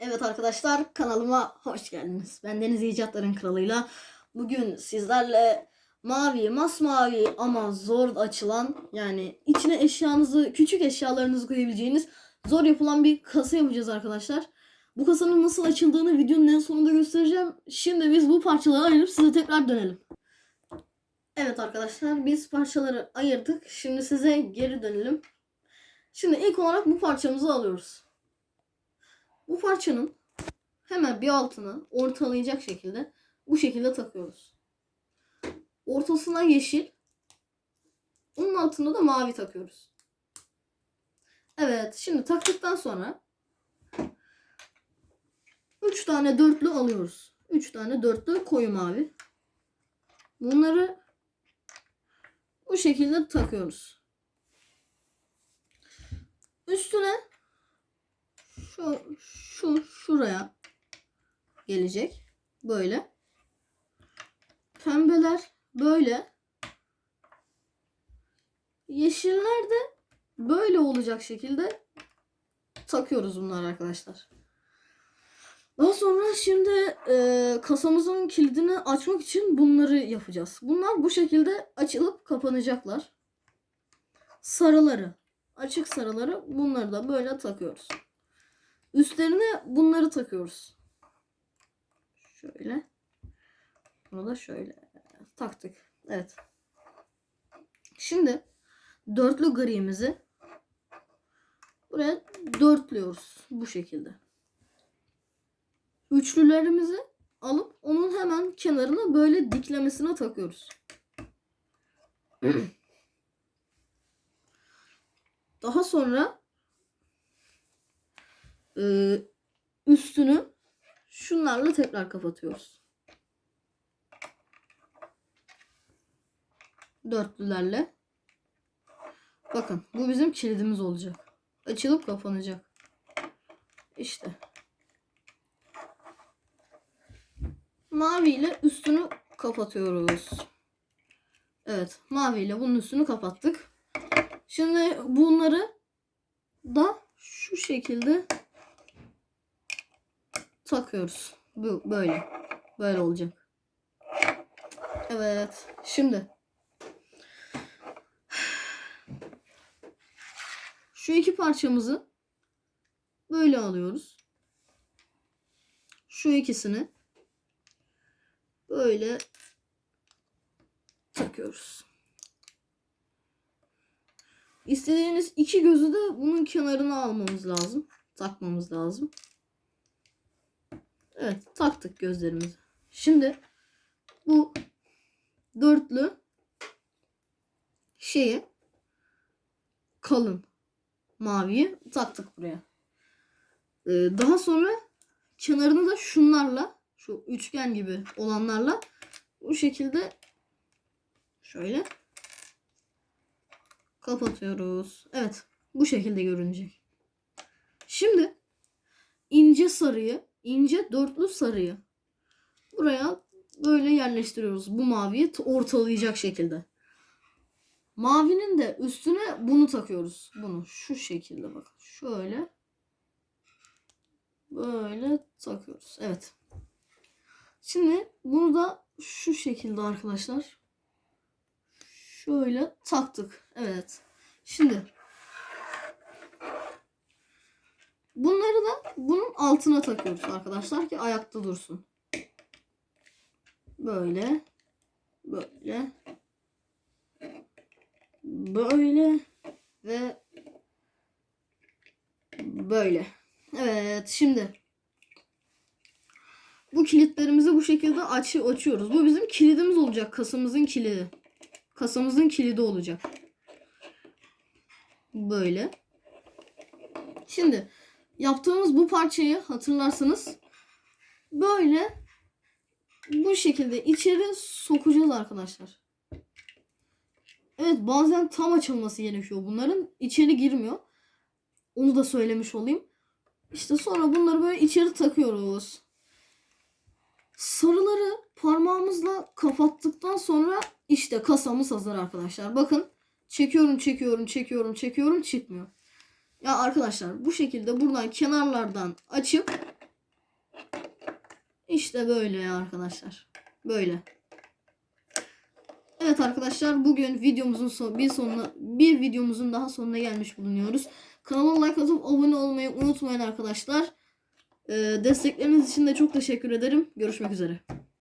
Evet arkadaşlar kanalıma hoş geldiniz. Ben Deniz İcatların Kralı'yla bugün sizlerle mavi, masmavi ama zor açılan yani içine eşyanızı, küçük eşyalarınızı koyabileceğiniz zor yapılan bir kasa yapacağız arkadaşlar. Bu kasanın nasıl açıldığını videonun en sonunda göstereceğim. Şimdi biz bu parçaları ayırıp size tekrar dönelim. Evet arkadaşlar biz parçaları ayırdık. Şimdi size geri dönelim. Şimdi ilk olarak bu parçamızı alıyoruz. Bu parçanın hemen bir altına ortalayacak şekilde bu şekilde takıyoruz. Ortasına yeşil, onun altına da mavi takıyoruz. Evet, şimdi taktıktan sonra 3 tane dörtlü alıyoruz. 3 tane dörtlü koyu mavi. Bunları bu şekilde takıyoruz. Üstüne şu şu şuraya gelecek. Böyle. Pembeler böyle. Yeşiller de böyle olacak şekilde takıyoruz bunları arkadaşlar. Daha sonra şimdi e, kasamızın kilidini açmak için bunları yapacağız. Bunlar bu şekilde açılıp kapanacaklar. Sarıları, açık sarıları bunları da böyle takıyoruz. Üstlerine bunları takıyoruz. Şöyle. Bunu da şöyle taktık. Evet. Şimdi dörtlü gri'mizi buraya dörtlüyoruz. Bu şekilde. Üçlülerimizi alıp onun hemen kenarına böyle diklemesine takıyoruz. Daha sonra e, üstünü şunlarla tekrar kapatıyoruz. Dörtlülerle. Bakın bu bizim kilidimiz olacak. Açılıp kapanacak. İşte. Mavi ile üstünü kapatıyoruz. Evet, mavi ile bunun üstünü kapattık. Şimdi bunları da şu şekilde takıyoruz. Bu böyle. Böyle olacak. Evet. Şimdi şu iki parçamızı böyle alıyoruz. Şu ikisini böyle takıyoruz. İstediğiniz iki gözü de bunun kenarına almamız lazım. Takmamız lazım. Evet taktık gözlerimizi. Şimdi bu dörtlü şeyi kalın maviyi taktık buraya. Ee, daha sonra kenarını da şunlarla şu üçgen gibi olanlarla bu şekilde şöyle kapatıyoruz. Evet bu şekilde görünecek. Şimdi sarıyı ince dörtlü sarıyı buraya böyle yerleştiriyoruz. Bu maviyi ortalayacak şekilde. Mavinin de üstüne bunu takıyoruz. Bunu şu şekilde bakın. Şöyle böyle takıyoruz. Evet. Şimdi bunu da şu şekilde arkadaşlar. Şöyle taktık. Evet. Şimdi bunları da bunun altına takıyoruz arkadaşlar ki ayakta dursun. Böyle böyle böyle ve böyle. Evet şimdi bu kilitlerimizi bu şekilde aç açıyoruz. Bu bizim kilidimiz olacak. Kasamızın kilidi. Kasamızın kilidi olacak. Böyle. Şimdi yaptığımız bu parçayı hatırlarsanız böyle bu şekilde içeri sokacağız arkadaşlar. Evet bazen tam açılması gerekiyor bunların. içeri girmiyor. Onu da söylemiş olayım. İşte sonra bunları böyle içeri takıyoruz. Sarıları parmağımızla kapattıktan sonra işte kasamız hazır arkadaşlar. Bakın çekiyorum çekiyorum çekiyorum çekiyorum çıkmıyor. Ya arkadaşlar bu şekilde buradan kenarlardan açıp İşte böyle ya arkadaşlar. Böyle. Evet arkadaşlar bugün videomuzun son, bir sonuna bir videomuzun daha sonuna gelmiş bulunuyoruz. Kanala like atıp abone olmayı unutmayın arkadaşlar. Ee, destekleriniz için de çok teşekkür ederim. Görüşmek üzere.